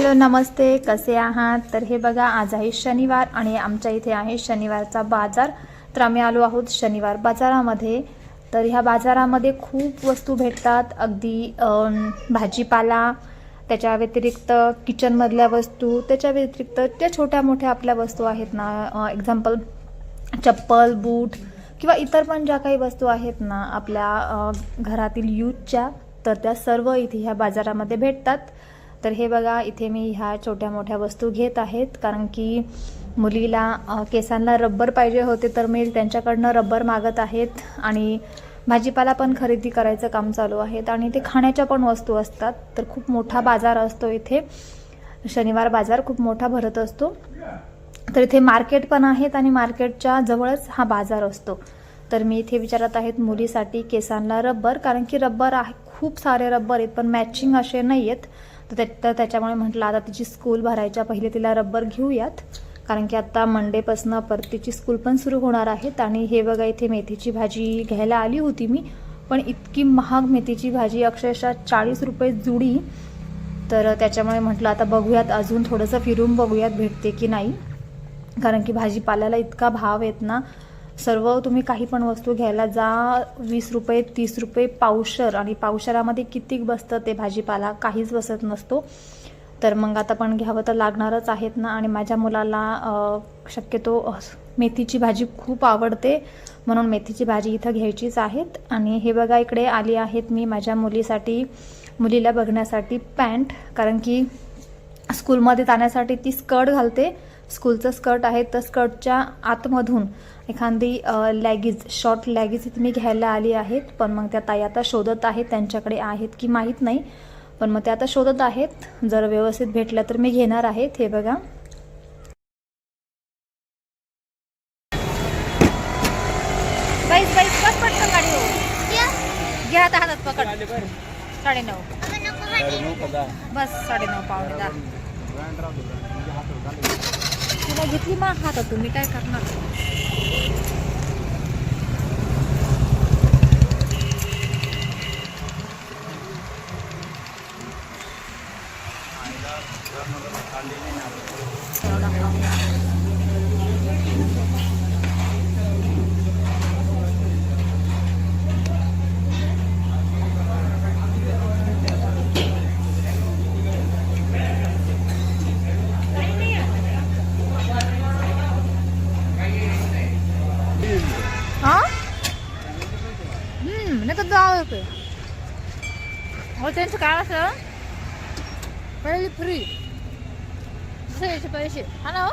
Hello नमस्ते कसे आहात? तर हे बघा आज आहे शनिवार आणि आमच्या इथे आहे शनिवारचा बाजार. तर आम्ही आलो आहोत शनिवार बाजारामध्ये. तर ह्या बाजारामध्ये खूप वस्तू भेटतात. अगदी भाजीपाला त्याच्या व्यतिरिक्त किचनमधल्या वस्तू त्याच्या व्यतिरिक्त त्या छोट्या मोठ्या आपल्या वस्तू आहेत ना एक्झाम्पल चप्पल बूट किंवा इतर पण ज्या काही वस्तू आहेत ना आपल्या घरातील यूजच्या तर त्या सर्व इथे ह्या बाजारामध्ये भेटतात. तर हे बघा इथे मी ह्या छोट्या मोठ्या वस्तू घेत आहेत. कारण की मुलीला केसांना रब्बर पाहिजे होते तर मी त्यांच्याकडनं रब्बर मागत आहेत. आणि भाजीपाला पण खरेदी करायचं काम चालू आहेत. आणि ते खाण्याच्या पण वस्तू असतात. तर खूप मोठा बाजार असतो इथे. शनिवार बाजार खूप मोठा भरत असतो. तर इथे मार्केट पण आहेत आणि मार्केटच्या जवळच हा बाजार असतो. तर मी इथे विचारत आहेत मुलीसाठी केसांना रब्बर. कारण की रब्बर आहे खूप सारे रब्बर आहेत पण मॅचिंग असे नाही आहेत तर त्या तर त्याच्यामुळे म्हटलं आता तिची स्कूल भरायच्या पहिले तिला रब्बर घेऊयात. कारण की आता मंडेपासनं परत तिची स्कूल पण सुरू होणार आहेत. आणि हे बघा इथे मेथीची भाजी घ्यायला आली होती मी. पण इतकी महाग मेथीची भाजी अक्षरशः चाळीस रुपये जुडी. तर त्याच्यामुळे म्हटलं आता बघूयात अजून थोडंसं फिरून बघूयात भेटते की नाही. कारण की भाजीपाल्याला इतका भाव आहेत ना सर्व तुम्ही काही पण वस्तू घ्यायला जा वीस रुपये तीस रुपये पावशर. आणि पावशरामध्ये कितीक बसतं ते भाजीपाला? काहीच बसत नसतो. तर मग आता पण घ्यावं तर लागणारच आहेत ना. आणि माझ्या मुलाला शक्यतो मेथीची भाजी खूप आवडते. म्हणून मेथीची भाजी इथं घ्यायचीच आहेत. आणि हे बघा इकडे आली आहेत मी माझ्या मुलीसाठी मुलीला बघण्यासाठी पॅन्ट. कारण की स्कूलमध्ये जाण्यासाठी ती स्कर्ट घालते. स्कूलचं स्कर्ट आहे तर स्कर्टच्या आतमधून एखादी लॅगीज शॉर्ट लॅगीज इथे मी घ्यायला आली आहेत पण मग त्या ताई आता शोधत आहेत त्यांच्याकडे आहेत की माहीत नाही. पण मग त्या आता शोधत आहेत. जर व्यवस्थित भेटल्या तर मी घेणार आहेत. हे बघा. बस हो. घ्या आता हातात पकड. साडेनऊ. बस साडेनऊ पावणे दहा. तुला घेतली मग हातात तुम्ही काय करणार हा हम्म नाही तर दहा रुपये हो त्यांचं काय असं? पहिले फ्री दुसऱ्याचे पैसे. हा ना हो?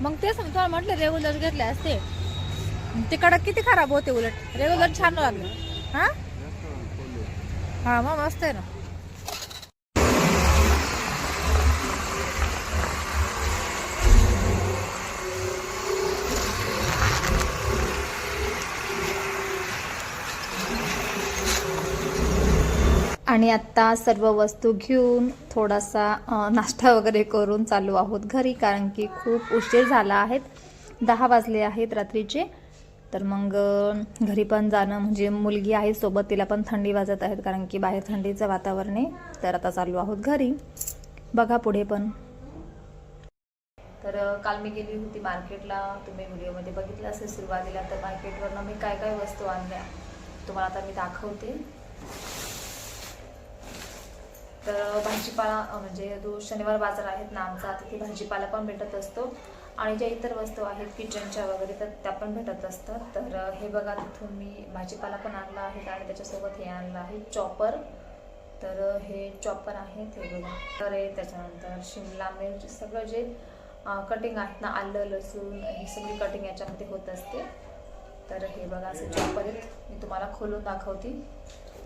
मग तेच ना तुम्हाला म्हटलं रेग्युलर घेतले असते. ते कडक किती खराब होते उलट. रेग्युलर छान लागले हा? हा मग मस्त आहे ना. आणि आत्ता सर्व वस्तू घेऊन थोडासा नाश्ता वगैरे करून चालू आहोत घरी कारण की खूप उशीर झाला आहेत दहा वाजले आहेत रात्रीचे. तर मग घरी पण जाणं म्हणजे मुलगी आहे सोबत तिला पण थंडी वाजत आहेत कारण की बाहेर थंडीचं वातावरण आहे. तर आता चालू आहोत घरी. बघा पुढे पण. तर काल मी गेली होती मार्केटला. तुम्ही व्हिडिओमध्ये बघितलं असेल सुरुवातीला तर मार्केटवरनं मी काय काय वस्तू आणल्या तुम्हाला आता मी दाखवते. तर भाजीपाला म्हणजे जो शनिवार बाजार आहेत ना आमचा तिथे भाजीपाला पण भेटत असतो. आणि ज्या इतर वस्तू आहेत किचनच्या वगैरे तर त्या पण भेटत असतात. तर हे बघा तिथून मी भाजीपाला पण आणला आहे आणि त्याच्यासोबत हे आणलं आहे. चॉपर. तर हे चॉपर आहेत हे बघा. तर हे त्याच्यानंतर शिमला मिरची सगळं जे कटिंग आहेत ना आलं लसूण ही सगळी कटिंग याच्यामध्ये होत असते. तर हे बघा असं चॉपर आहेत. मी तुम्हाला खोलून दाखवते.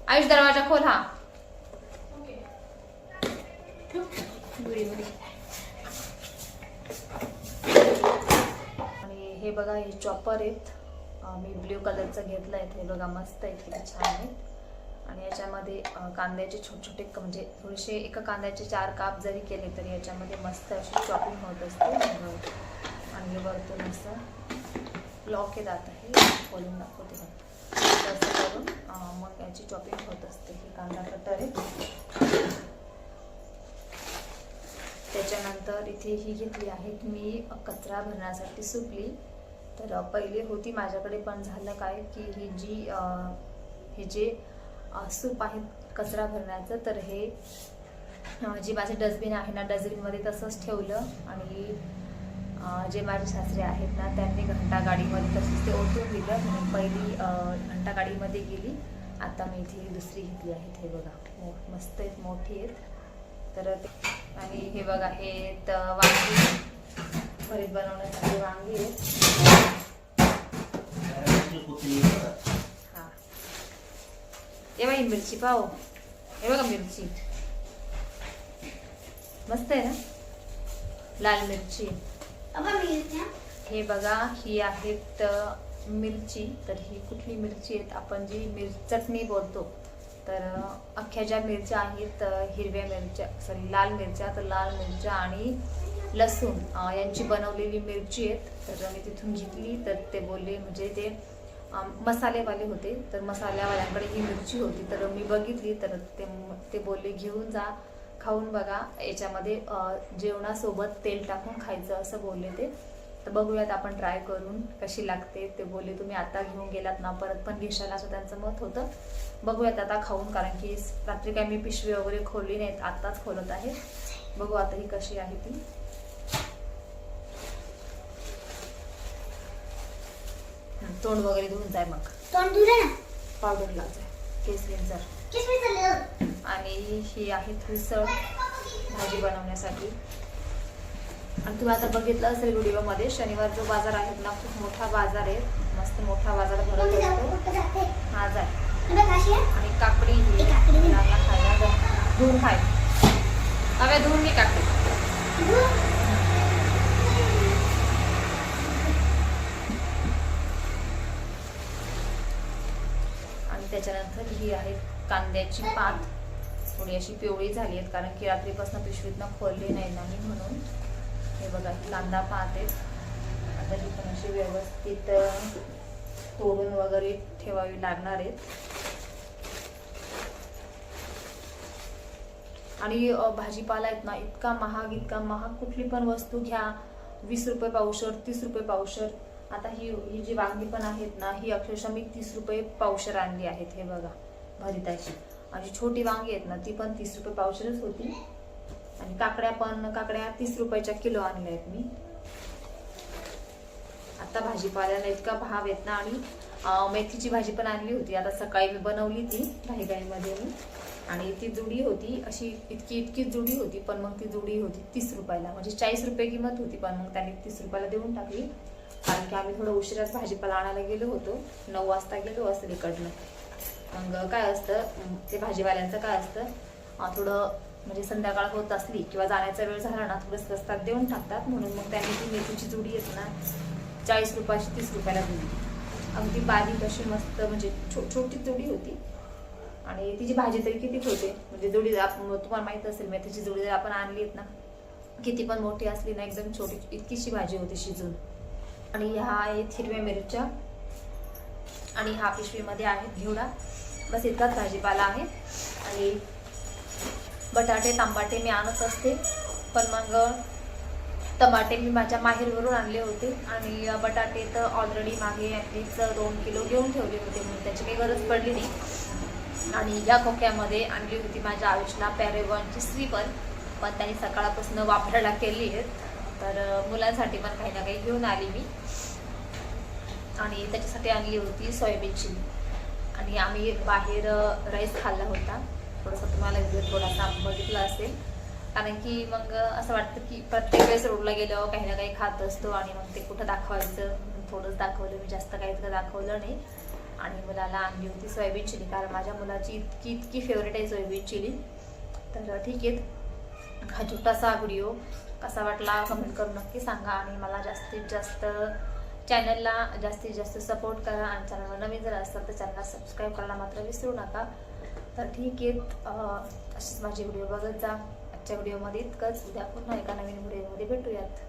आयुष दरवाजा खोल हा आणि हे बघा हे चॉपर आहेत. मी ब्ल्यू कलरचं घेतलं आहे हे बघा मस्त आहेत. किती छान आहेत. आणि याच्यामध्ये कांद्याचे छोटे छोटे क- म्हणजे थोडेसे एका कांद्याचे चार काप जरी केले तरी याच्यामध्ये मस्त अशी चॉपिंग होत असते. आणि वरतून असं लॉक येत आता हे खोलून दाखवते बघा. करून मग याची चॉपिंग होत असते. हे कांदा कटर आहे. त्याच्यानंतर इथे ही घेतली आहे. मी कचरा भरण्यासाठी सुकली. तर पहिले होती माझ्याकडे पण झालं काय की ही जी हे जे सूप आहेत कचरा भरण्याचं तर हे जी जे माझे डस्टबिन आहे ना डस्टबिनमध्ये तसंच ठेवलं आणि जे माझे सासरे आहेत ना त्यांनी घंटागाडीमध्ये तसंच ते ओतून दिलं. म्हणून पहिली घंटागाडीमध्ये गेली. आता मी इथे दुसरी घेतली आहेत हे बघा हो, मस्त आहेत मोठी आहेत. तर आणि हे बघा हे आहेत, वांगी भरीत बनवण्यासाठी वांगी आहेत. हा। हे बघा ही मिरची पाव हे बघा मिरची। मस्त आहे ना? लाल मिरची। हे बघा ही आहेत अ, मिरची. तर ही कुठली मिरची आहेत? आपण जी मिर चटणी बोलतो. तर अ, अख्ख्या ज्या मिरच्या आहेत अ, हिरव्या मिरच्या सॉरी लाल मिरच्या तर लाल मिरच्या आणि लसूण अ, यांची बनवलेली मिरची आहेत. तर मी तिथून घेतली तर ते बोलले म्हणजे ते मसालेवाले होते. तर मसाल्यावाल्यांकडे ही मिरची होती. तर मी बघितली तर ते ते बोलले घेऊन जा खाऊन बघा. याच्यामध्ये जेवणासोबत तेल टाकून खायचं असं बोलले ते. तर बघूयात आपण ट्राय करून कशी लागते. ते बोलले तुम्ही आता घेऊन गेलात ना परत पण घेशाल असं त्यांचं मत होतं. बघूयात आता खाऊन कारण की रात्री काय मी पिशवी वगैरे खोलली नाहीत आत्ताच खोलत आहे. बघू आता ही कशी आहे ती. तोंड वगैरे धुवून जाय मग. पावडर लावते केस क्लिन्झर आणि ही आहे उसळ भाजी बनवण्यासाठी. आणि तुम्ही आता बघितलं असेल व्हिडिओमध्ये शनिवार जो बाजार आहे ना खूप मोठा बाजार आहे. मस्त मोठा बाजार भरत असतो. हा जाय. आणि काकडी ही काकडी. मुलांना खायला द्या. धुवून खाय. हव्या धुवून घे काकडी. त्याच्यानंतर ही आहे कांद्याची पात. थोडी अशी पिवळी झाली आहेत कारण की रात्रीपासून पिशवीतनं खोलली नाही नाही म्हणून. हे बघा ही कांदा पात आहेत. आता ही पण अशी व्यवस्थित तोडून वगैरे ठेवावी लागणार आहेत. आणि भाजीपाला आहेत ना इतका महाग इतका महाग. कुठली पण वस्तू घ्या. वीस रुपये पावशर तीस रुपये पावशर. आता ही ही जी वांगी पण आहेत ना ही अक्षरशः मी तीस रुपये पावशर आणली आहेत हे बघा भरिताची अशी छोटी वांगी आहेत ना ती पण तीस रुपये पावशरच होती. आणि काकड्या पण काकड्या तीस रुपयाच्या किलो आणल्या आहेत मी. आता भाजीपाल्याला इतका भाव आहेत ना आणि मेथीची भाजी पण आणली होती. आता सकाळी मी बनवली ती घाईघाईमध्ये मी. आणि ती जुडी होती अशी इतकी इतकी जुडी होती पण मग ती जुडी होती तीस रुपयाला. म्हणजे चाळीस रुपये किंमत होती पण मग त्यांनी तीस रुपयाला देऊन टाकली. कारण की आम्ही थोडं उशिराच भाजीपाला आणायला गेलो होतो. नऊ वाजता गेलो असं तिकडनं. मग काय असतं ते भाजीवाल्यांचं काय असतं थोडं म्हणजे संध्याकाळ होत असली किंवा जाण्याचा वेळ झाला ना थोडं स्वस्तात देऊन टाकतात. म्हणून मग त्यांनी ती मेथीची जुडी येत ना चाळीस रुपयाची तीस रुपयाला दिली. अगदी बारीक अशी मस्त म्हणजे छो छोटी जुडी होती. आणि तिची भाजी तरी कितीच होते म्हणजे जुडी जर आपण तुम्हाला माहीत असेल मेथीची जुडी जर आपण आणली ना किती पण मोठी असली ना एकदम छोटी इतकीशी भाजी होती शिजून. आणि ह्या आहेत हिरव्या मिरच्या. आणि हा पिशवीमध्ये आहेत घेवडा. बस इतकाच भाजीपाला आहे. आणि बटाटे तांबाटे मी आणत असते. पण मग टमाटे मी माझ्या माहेरवरून आणले होते. आणि बटाटे तर ऑलरेडी मागे ॲटलीस्ट दोन किलो घेऊन ठेवले होते. म्हणून त्याची काही गरज पडली नाही. आणि या खोक्यामध्ये आणली होती माझ्या आयुषला पॅरेवॉनची स्लीपर. पण त्यांनी सकाळपासून वापरायला केली आहेत तर मुलांसाठी पण काही ना काही घेऊन आली मी. आणि त्याच्यासाठी आणली होती सोयाबीन चिली. आणि आम्ही बाहेर राईस खाल्ला होता. थोडासा तुम्हाला व्हिडिओ थोडासा बघितला असेल. कारण की मग असं वाटतं की प्रत्येक वेळेस रोडला गेल्यावर काही ना काही खात असतो आणि मग ते कुठं दाखवायचं? थोडंच दाखवलं. मी जास्त काही इतकं दाखवलं नाही. आणि मुलाला आणली होती सोयाबीन चिली. कारण माझ्या मुलाची इतकी इतकी फेवरेट आहे सोयाबीन चिली. तर ठीक आहे. हा छोटासा व्हिडिओ कसा वाटला? कमेंट करून नक्की सांगा. आणि मला जास्तीत जास्त चॅनलला जास्तीत जास्त सपोर्ट करा आणि चॅनलवर नवीन जर असाल तर चॅनलला सबस्क्राईब करायला मात्र विसरू नका. तर ठीक आहे असेच माझे माझी व्हिडिओ बघत जा. आजच्या व्हिडिओमध्ये इतकंच. उद्या पुन्हा एका नवीन व्हिडिओमध्ये भेटूयात.